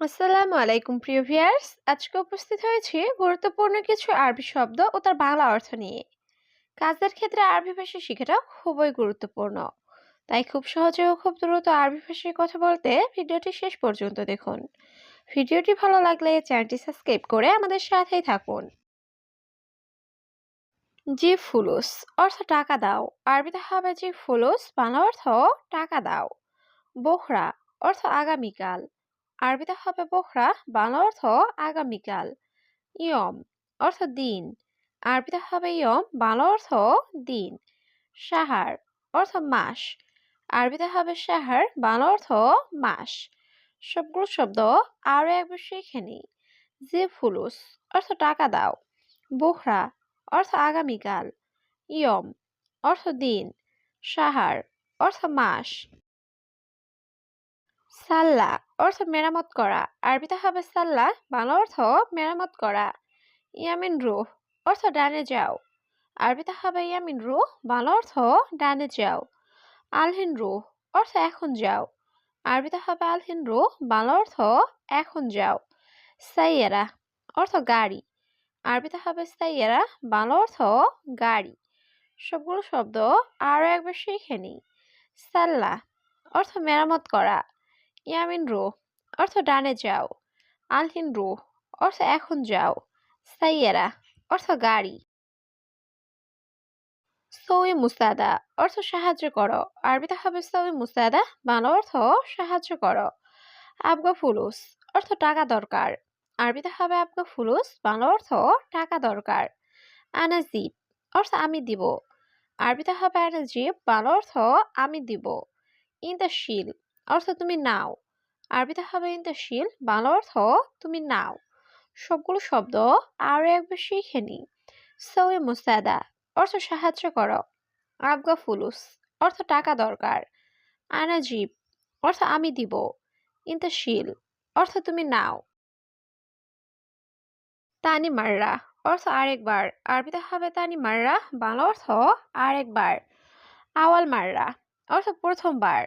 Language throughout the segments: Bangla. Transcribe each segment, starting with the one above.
আসসালামু আলাইকুম, প্রিয় ভিউয়ার্স। আজকে উপস্থিত হয়েছি গুরুত্বপূর্ণ কিছু আরবি শব্দ ও তার বাংলা অর্থ নিয়ে। কাজের ক্ষেত্রে আরবি ভাষা শেখাটা খুবই গুরুত্বপূর্ণ। তাই খুব সহজে ও খুব দ্রুত আরবি ভাষায় কথা বলতে ভিডিওটি শেষ পর্যন্ত দেখুন। ভিডিওটি ভালো লাগলে চ্যানেলটি সাবস্ক্রাইব করে আমাদের সাথেই থাকুন। জি, ফুলুস। অর্থ টাকা দাও। আরবিতে হবে জি, ফুলুস। বাংলা অর্থ টাকা দাও। বোখরা। অর্থ আগামীকাল। আরবিতে হবে বোখরা, বাংলা অর্থ আগামীকাল ইয়ম অর্থ দিন। আরবিতে হবে ইয়ম, বাংলা অর্থ দিন। সাহার অর্থ মাস। আরবিতে হবে সাহার বাংলা অর্থ মাস। সবগুলো শব্দ আরও একবার শিখে নিই। যে ফুলুস অর্থ টাকা দাও। বোখরা অর্থ আগামীকাল ইয়ম অর্থ দিন। সাহার অর্থ মাস। সাল্লা অর্থ মেরামত করা। আরবিতে হবে সাল্লা বাংলা অর্থ মেরামত করা। ইয়ামিন রুহ, অর্থ ডানে যাও। আরবিতে হবে ইয়ামিন রুহ, বাংলা অর্থ ডানে যাও। আলহিন রুহ, অর্থ এখন যাও। আরবিতে হবে আলহিন রুহ, বাংলা অর্থ এখন যাও। সাইয়েরা, অর্থ গাড়ি। আরবিতে হবে সাইয়েরা, বাংলা অর্থ গাড়ি। সবগুলো শব্দ আরও একবার শিখে নিই। সাল্লা অর্থ মেরামত করা। ইয়ামিন রো, অর্থ ডানে যাও। আলহিন রো, অর্থ এখন যাও। সাইয়েরা, অর্থ গাড়ি। সৌই মুস্তাদা, অর্থ সাহায্য করো। আরবিতে হবে সৌই মুস্তাদা, বাংলা অর্থ সাহায্য করো। আবগা ফুলুস অর্থ টাকা দরকার। আরবিতে হবে আবগা ফুলুস বাংলা অর্থ টাকা দরকার। আনাজিব, অর্থ আমি দিব। আরবিতে হবে আনাজিব, বাংলা অর্থ আমি দিব। ইন্দাশিল অর্থ তুমি নাও। আরবিতে হবে ইন্তাশিল বাংলা অর্থ তুমি নাও। সবগুলো শব্দ আরও একবার শিখে নি সৌয়ে মুসাদা অর্থ সাহায্য করো। আবগা ফুলুস, অর্থ টাকা দরকার। আনাজিব, অর্থ আমি দিব। ইন্তাশিল অর্থ তুমি নাও। তানি মাররা, অর্থ আরেকবার। আরবিতে হবে তানি মাররা, বাংলা অর্থ আরেকবার। আওয়াল মাররা, অর্থ প্রথমবার।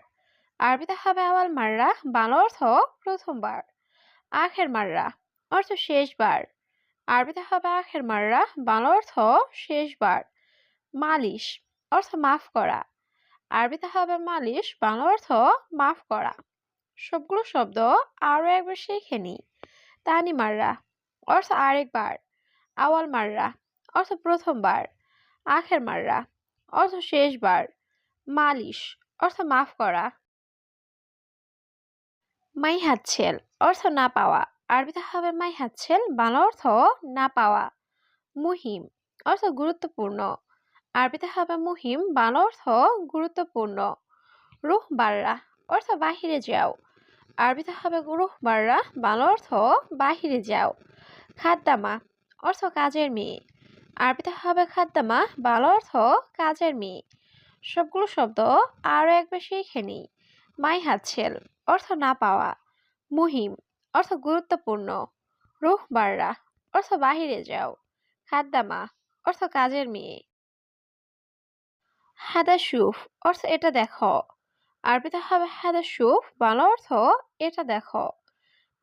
আরবিতে হবে আওয়াল মাররা, বাংলা অর্থ প্রথমবার। আখের মাররা, অর্থ শেষবার। আরবিতে হবে আখের মাররা, বাংলা অর্থ শেষবার। মালিশ, অর্থ মাফ করা। আরবিতে হবে মালিশ, বাংলা অর্থ মাফ করা। সবগুলো শব্দ আরও একবার শিখে নিই। তানি মাররা, অর্থ আরেকবার। আওয়াল মাররা, অর্থ প্রথমবার। আখের মাররা, অর্থ শেষবার। মালিশ, অর্থ মাফ করা। মাই হাতছেল অর্থ না পাওয়া। আরবিতে হবে মাই হাতছেল বাংলা অর্থ না পাওয়া। মুহিম, অর্থ গুরুত্বপূর্ণ। আরবিতে হবে মুহিম, বাংলা অর্থ গুরুত্বপূর্ণ। রুহ বাররা, অর্থ বাহিরে যাও। আরবিতে হবে রুহ বাররা, বাংলা অর্থ বাহিরে যাও। খাদ্দামা, অর্থ কাজের মেয়ে। আরবিতে হবে খাদ্দামা, বাংলা অর্থ কাজের মেয়ে। সবগুলো শব্দ আরও একবার শিখে নিই। মাই হাতছেল অর্থ না পাওয়া, মুহিম, অর্থ গুরুত্বপূর্ণ, রুহ বাররা, অর্থ বাহিরে যাও, খাদ্দামা, অর্থ কাজের মেয়ে। হাদা সুফ অর্থ এটা দেখো। আরবিতে হবে হাদা সুফ বাংলা অর্থ এটা দেখো।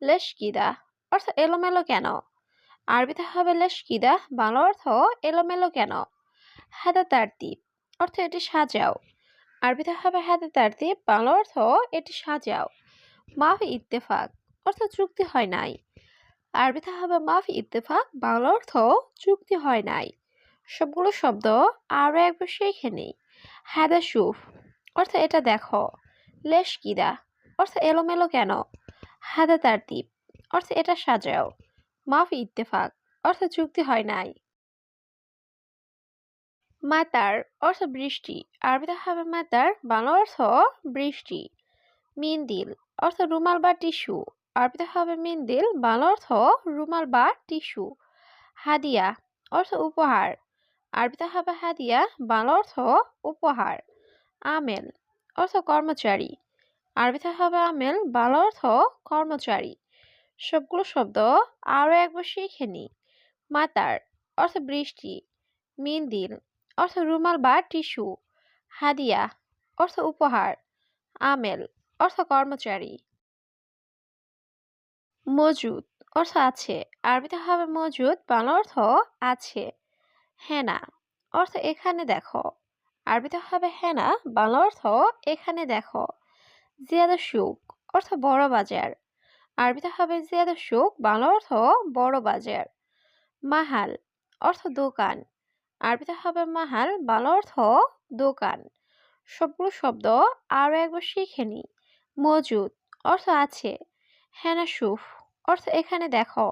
লেশকিদা, অর্থ এলোমেলো কেন? আরবিতে হবে লেশকিদা, বাংলা অর্থ এলোমেলো কেন? হাদা তারতিব অর্থ এটি সাজাও। আরবিতে হবে হাতে তারতিব বাংলা অর্থ এটি সাজাও। মাফি ইত্তেফাক, অর্থ চুক্তি হয় নাই। আরবিতে হবে মাফ ইত্তেফাক, বাংলা অর্থ চুক্তি হয় নাই। সবগুলো শব্দ আরও একবার শিখে নেই। হাদা সুফ, অর্থ এটা দেখো। লেশ কিদা, অর্থ এলোমেলো কেন? হাদা তারতিব অর্থ এটা সাজাও। মাফি ইত্তেফাক, অর্থ চুক্তি হয় নাই। মাতার অর্থ বৃষ্টি। আরবিতে হবে মাতার, বাংলা অর্থ বৃষ্টি। মিন্দিল অর্থ রুমাল বা টিস্যু। আরবিতে হবে মিন্দিল, বাংলা অর্থ রুমাল বা টিস্যু। হাদিয়া অর্থ উপহার। আরবিতে হবে হাদিয়া, বাংলা অর্থ উপহার। আমেল অর্থ কর্মচারী। আরবিতে হবে আমেল, বাংলা অর্থ কর্মচারী। সবগুলো শব্দ আরও একবার শিখে নি মাতার অর্থ বৃষ্টি। মিন্দিল অর্থ রুমাল বা টিস্যু। হাদিয়া, অর্থ উপহার। আমেল, অর্থ কর্মচারী। মজুদ, অর্থ আছে। আরবিতে হবে মজুদ, বাংলা অর্থ আছে। হেনা, অর্থ এখানে দেখো। আরবিতে হবে হেনা, বাংলা অর্থ এখানে দেখো। জিয়াদা সুখ, অর্থ বড় বাজার। আরবিতে হবে জিয়াদা সুখ, বাংলা অর্থ বড় বাজার। মাহাল, অর্থ দোকান। আরবিতে হবে মাহাল বাল অর্থ দোকান। সবগুলো শব্দ আরও একবার শিখে নি মজুদ অর্থ আছে। হেনা সুফ অর্থ এখানে দেখো।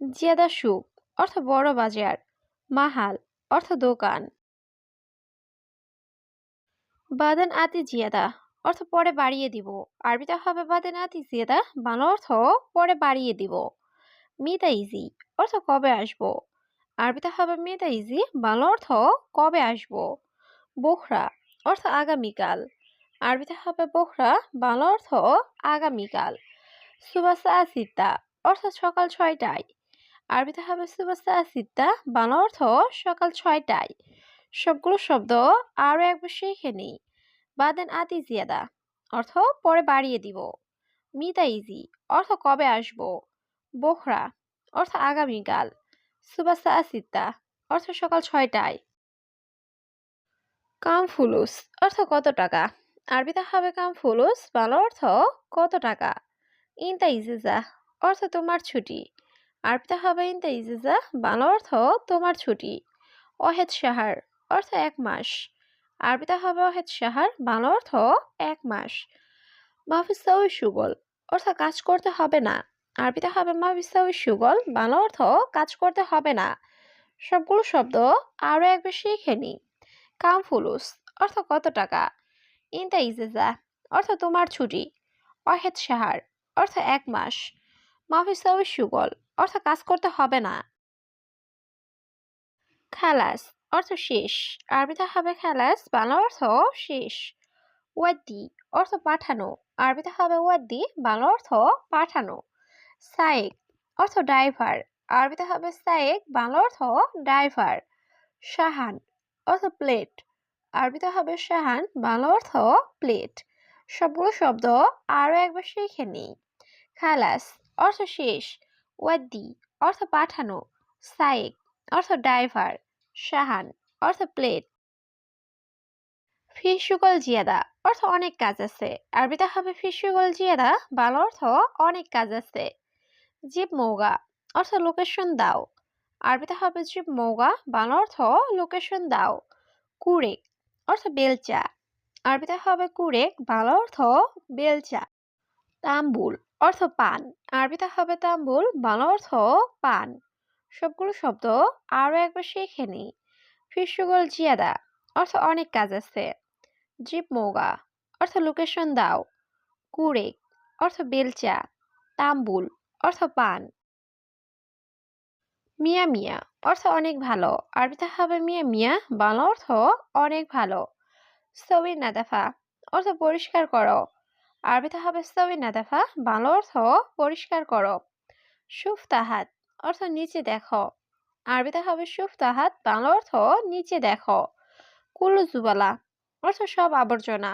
জিয়াদা সুখ অর্থ বড় বাজার। মাহাল অর্থ দোকান। বাদান আতি জিয়াদা অর্থ পরে বাড়িয়ে দিব। আরবিতে হবে বাদান আতি জিয়াদা বাংলা অর্থ পরে বাড়িয়ে দিব। মিতা ইজি অর্থ কবে আসব? আরবিতে হবে মিতা ইজি বাংলা অর্থ কবে আসব? বোখরা অর্থ আগামীকাল। আরবিতে হবে বোখরা বাংলা অর্থ আগামীকাল। সুবাসা আসিতা অর্থ সকাল ছয়টায়। আরবিতে হবে সুবাসা আসিতা বাংলা অর্থ সকাল ছয়টায়। সবগুলো শব্দ আরও একবার শিখে নিই। বাদেন আতি জিয়াদা অর্থ পরে বাড়িয়ে দিব। মিতা ইজি অর্থ কবে আসব? বোখরা অর্থ আগামীকাল। সুবাসা আসিতা অর্থ সকাল ছয়টায়। কাম ফুলুস, অর্থ কত টাকা? আরবিতে হবে কাম ফুলুস বাংলা অর্থ কত টাকা? ইনতা ইজিজা, অর্থ তোমার ছুটি। আরবিতে হবে ইনতা ইজিজা বাংলা অর্থ তোমার ছুটি। অহেদ সাহার অর্থ এক মাস। আরবিতে হবে অহেদ সাহার বাংলা অর্থ এক মাস। মাহফিসাউই সুগল অর্থ কাজ করতে হবে না। আরবিতে হবে মাহফিসাউই সুগল, বাংলা অর্থ কাজ করতে হবে না। সবগুলো শব্দ আরও একবার শিখে নিই। কাম ফুলুস অর্থ কত টাকা? ইনতা ইজেজা, অর্থ তোমার ছুটি। অহেদ সাহার অর্থ এক মাস। মাহফিসাউই সুগল, অর্থ কাজ করতে হবে না। খালাস, অর্থ শেষ। আরবিতে হবে খালাস, বাংলা অর্থ শেষ। ওয়াদ্দি, অর্থ পাঠানো। আরবিতে হবে ওয়াদ্দি, বাংলা অর্থ পাঠানো। সায়েক অর্থ ড্রাইভার। আরবিতে হবে সায়েক বাংলা অর্থ ড্রাইভার। শাহান অর্থ প্লেট। আরবিতে হবে শাহান বাংলা অর্থ প্লেট। সবগুলো শব্দ আরও একবার শিখে নিই। খালাস অর্থ শেষ। ওয়াদ্দি অর্থ পাঠানো। সায়েক অর্থ ড্রাইভার। শাহান অর্থ প্লেট। ফিসুগল জিয়াদা অর্থ অনেক কাজ আছে। আরবিতে হবে ফিসুগল জিয়াদা, বাংলা অর্থ অনেক কাজ আছে। জিপ মৌগা, অর্থ লোকেশন দাও। আরবিতে হবে জিপ মৌগা, বাংলা অর্থ লোকেশন দাও। কুড়েক অর্থ বেলচা। আরবিতে হবে কুড়েক বাংলা অর্থ বেলচা। তাম্বুল, অর্থ পান। আরবিতে হবে তাম্বুল, বাংলা অর্থ পান। সবগুলো শব্দ আরও একবার শিখে নিই। ফিসুগল জিয়াদা, অর্থ অনেক কাজ আছে। জিপ মৌগা, অর্থ লোকেশন দাও। কুড়েক অর্থ বেলচা। তাম্বুল অর্থ পান মিয়া মিয়া অর্থ অনেক ভালো। আরবিতে হবে মিয়া মিয়া বাংলা অর্থ অনেক ভালো। সবির নাদাফা অর্থ পরিষ্কার করো। আরবিতে হবে সবির নাদাফা বাংলা অর্থ পরিষ্কার করো। সুফ তাহাত অর্থ নিচে দেখো। আরবিতে হবে সুফ তাহাত বাংলা অর্থ নিচে দেখো। কুল্লু জুবালা অর্থ সব আবর্জনা।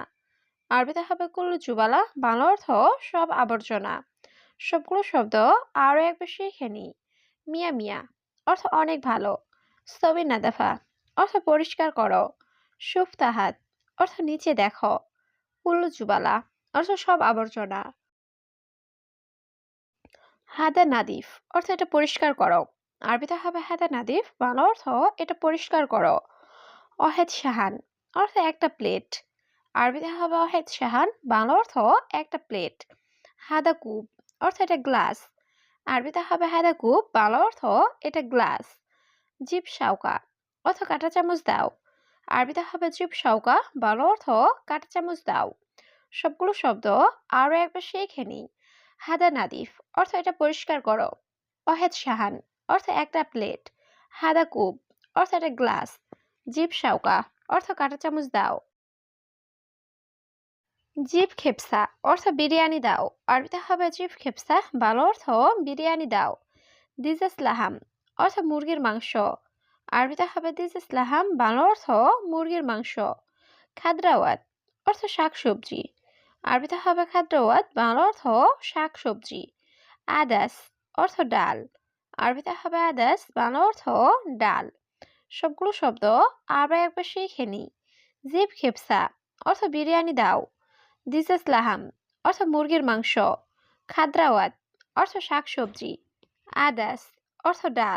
আরবিতে হবে কুল্লু জুবালা বাংলা অর্থ সব আবর্জনা। সবগুলো শব্দ আরও একবার শিখে নিই মিয়া মিয়া। অর্থ অনেক ভালো। সবি নাদাফা অর্থ পরিষ্কার করো। সুফ তাহাত। অর্থ নিচে দেখো। কুল্লু জুবালা। অর্থ সব আবর্জনা। হাদা নাদিফ। অর্থ এটা পরিষ্কার করো। আরবিতে হবে হাদা নাদিফ। বাংলা অর্থ এটা পরিষ্কার করো। অহেদ শাহান। অর্থ একটা প্লেট। আরবিতে হবে অহেদ শাহান। বাংলা অর্থ একটা প্লেট। হাদা কুব। অর্থ এটা গ্লাস আরবিতে হবে হাদা কুব বাংলা অর্থ এটা গ্লাস জিপ শাউকা অর্থ কাঁটা চামচ দাও আরবিতে হবে জিপ শাউকা বাংলা অর্থ কাঁটা চামচ দাও, সবগুলো শব্দ আরও একবার শিখে নিই হাদা নাদিফ, অর্থ এটা পরিষ্কার করো অহেদ শাহান, অর্থ একটা প্লেট হাদা কুব অর্থ একটা গ্লাস জিপ শাউকা অর্থ কাঁটা চামচ দাও জিপ খেপসা অর্থ বিরিয়ানি দাও আরবিতে হবে জিপ খেপসা ভালো অর্থ বিরিয়ানি দাও দিজাস লাহাম অর্থ মুরগির মাংস আরবিতে হবে দিজাস লাহাম ভালো অর্থ মুরগির মাংস খাদ্রাওয়াত অর্থ শাক সবজি আরবিতে হবে খাদ্রাওয়াত বাংলা অর্থ শাক সবজি আদাস অর্থ ডাল আরবিতে হবে আদাস বাংলা অর্থ ডাল সবগুলো শব্দ আবার একবার শিখে নিই জিপ খেপসা অর্থ বিরিয়ানি দাও দিসাস লাহাম অর্থ মুরগির মাংস। খাদ্রাওয়াত অর্থ শাকসবজি। আদাস অর্থ ডাল।